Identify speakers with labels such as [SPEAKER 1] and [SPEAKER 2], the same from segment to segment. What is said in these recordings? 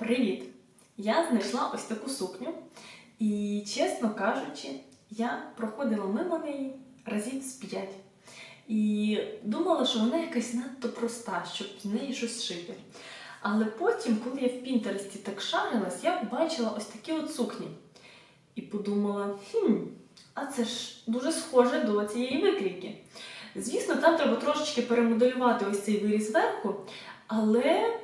[SPEAKER 1] Привіт! Я знайшла ось таку сукню, і, чесно кажучи, я проходила мимо неї разів з п'ять. І думала, що вона якась надто проста, щоб з неї щось шити. Але потім, коли я в Пінтересті так шарилась, я побачила ось такі от сукні. І подумала: хм, а це ж дуже схоже до цієї викрійки. Звісно, там треба трошечки перемоделювати ось цей виріз зверху, але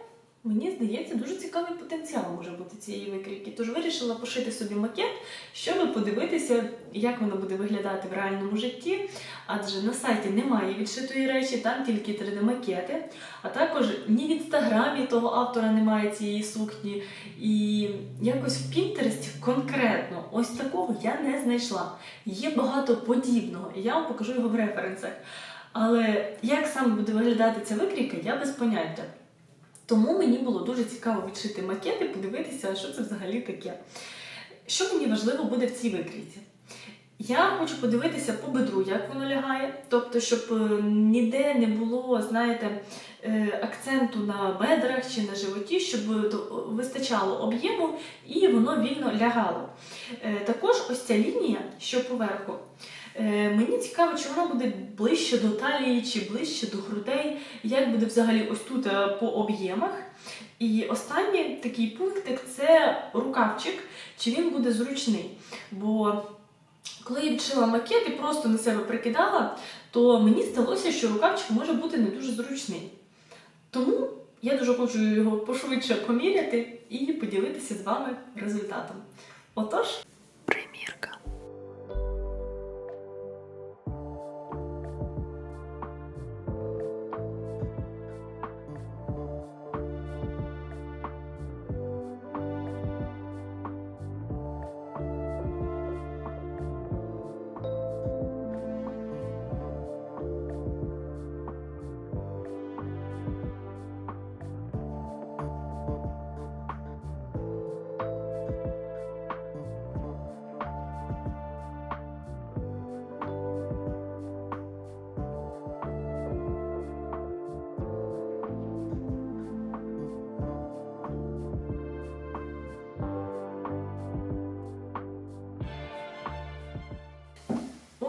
[SPEAKER 1] мені здається, дуже цікавий потенціал може бути цієї викрійки. Тож вирішила пошити собі макет, щоб подивитися, як воно буде виглядати в реальному житті. Адже на сайті немає відшитої речі, там тільки 3D-макети. А також ні в інстаграмі того автора немає цієї сукні. І якось в Пінтересті конкретно ось такого я не знайшла. Є багато подібного, і я вам покажу його в референсах. Але як саме буде виглядати ця викрійка, я без поняття. Тому мені було дуже цікаво відшити макет і подивитися, що це взагалі таке. Що мені важливо буде в цій викрійці? Я хочу подивитися по бедру, як воно лягає, тобто, щоб е, ніде не було, знаєте, е, акценту на бедрах чи на животі, щоб е, вистачало об'єму і воно вільно лягало. Також ось ця лінія, що поверху, мені цікаво, чи вона буде ближче до талії чи ближче до грудей, як буде взагалі ось тут е, по об'ємах. І останній такий пунктик це рукавчик, чи він буде зручний. Бо коли я відшила макет і просто на себе прикидала, то мені здалося, що рукавчик може бути не дуже зручний. Тому я дуже хочу його пошвидше поміряти і поділитися з вами результатом. Отож, примірка.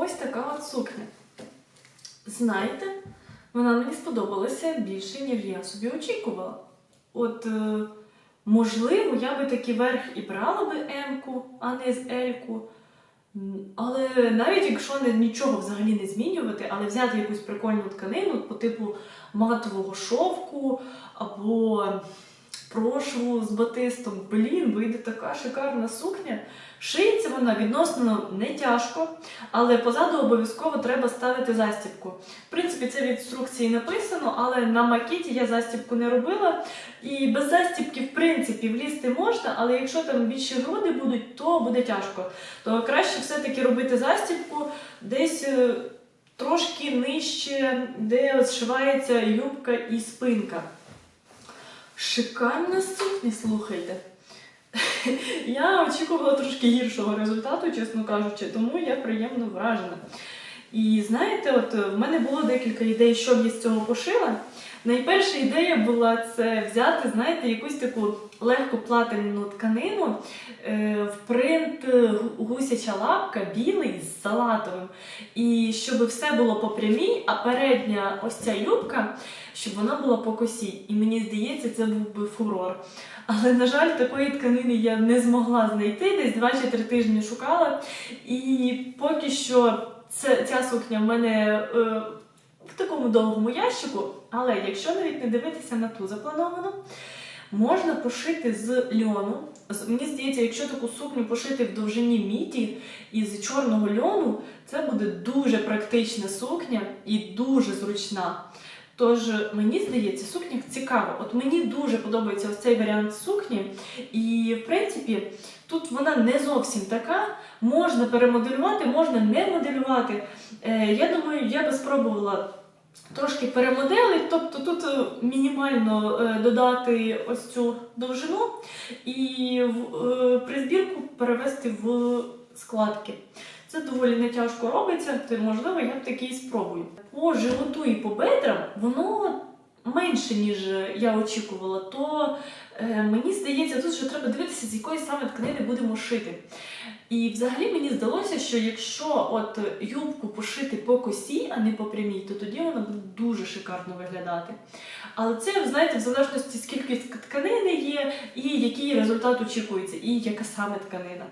[SPEAKER 1] Ось така от сукня. Знаєте, вона мені сподобалася більше, ніж я собі очікувала. От, е, можливо, я би таки верх і брала би М-ку, а не з L-ку. Але навіть якщо не, нічого взагалі не змінювати, але взяти якусь прикольну тканину по типу матового шовку або прошву з батистом, блін, вийде така шикарна сукня. Шиється вона відносно не тяжко, але позаду обов'язково треба ставити застібку. В принципі, це в інструкції написано, але на макеті я застібку не робила. І без застібки, в принципі, влізти можна, але якщо там більші груди будуть, то буде тяжко. То краще все-таки робити застібку десь е, трошки нижче, де зшивається юбка і спинка. Шикарна сукня, слухайте. Я очікувала трошки гіршого результату, чесно кажучи, тому я приємно вражена. І знаєте, от в мене було декілька ідей, що я з цього пошила. Найперша ідея була це взяти, знаєте, якусь таку легку платинну тканину е, в принт е, гусяча лапка білий з салатовим. І щоб все було по прямій, а передня ось ця юбка, щоб вона була по косі. І мені здається, це був би фурор. Але, на жаль, такої тканини я не змогла знайти, десь 2 чи 3 тижні шукала. І поки що ця сукня в мене е, такому довгому ящику. Але якщо навіть не дивитися на ту заплановану, можна пошити з льону. Мені здається, якщо таку сукню пошити в довжині міді із чорного льону, це буде дуже практична сукня і дуже зручна. Тож мені здається, сукня цікава. От мені дуже подобається ось цей варіант сукні. І в принципі, тут вона не зовсім така. Можна перемоделювати, можна не моделювати. Е, я думаю, я би спробувала трошки перемодели, тобто тут е, мінімально е, додати ось цю довжину і е, призбірку перевести в складки. Це доволі не тяжко робиться, то можливо я б такий спробую. По животу і по бедрам воно менше, ніж я очікувала, то Е, мені здається, тут що треба дивитися, з якої саме тканини будемо шити. І взагалі мені здалося, що якщо от юбку пошити по косі, а не по прямій, то тоді вона буде дуже шикарно виглядати. Але це, знаєте, в залежності скільки тканини є, і який результат очікується, і яка саме тканина.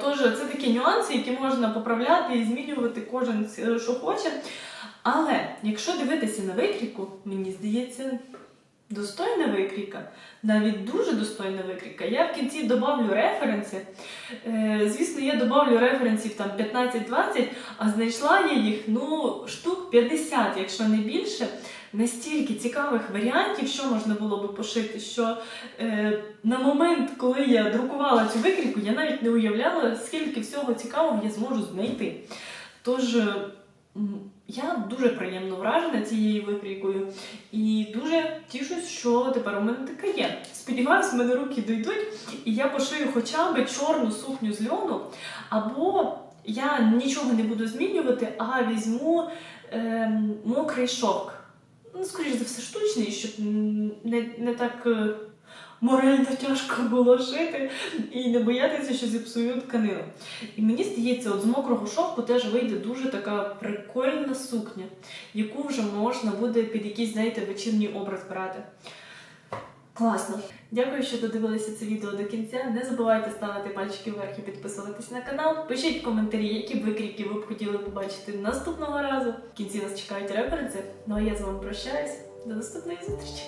[SPEAKER 1] Тож це такі нюанси, які можна поправляти і змінювати кожен е, що хоче. Але якщо дивитися на викрійку, мені здається, достойна викрійка, навіть дуже достойна викрійка. Я в кінці додавлю референси. Е, звісно, я додавлю референсів там 15-20, а знайшла я їх ну, штук 50, якщо не більше. Настільки цікавих варіантів, що можна було би пошити, що е, на момент, коли я друкувала цю викрійку, я навіть не уявляла, скільки всього цікавого я зможу знайти. Тож я дуже приємно вражена цією викрійкою і дуже тішусь, що тепер у мене така є. Сподіваюсь, в мене руки дійдуть, і я пошию хоча б чорну сукню з льону, або я нічого не буду змінювати, а візьму ем, мокрий шовк. Ну, скоріш за все, штучний, щоб не, не так е, морально тяжко було шити і не боятися, що зіпсую тканину. І мені здається, от з мокрого шовку теж вийде дуже така прикольна сукня, яку вже можна буде під якийсь, знаєте, вечірній образ брати. Класно. Дякую, що додивилися це відео до кінця. Не забувайте ставити пальчики вверх і підписуватись на канал. Пишіть в коментарі, які викрійки ви б хотіли побачити наступного разу. В кінці нас чекають референси. Ну а я з вами прощаюсь. До наступної зустрічі!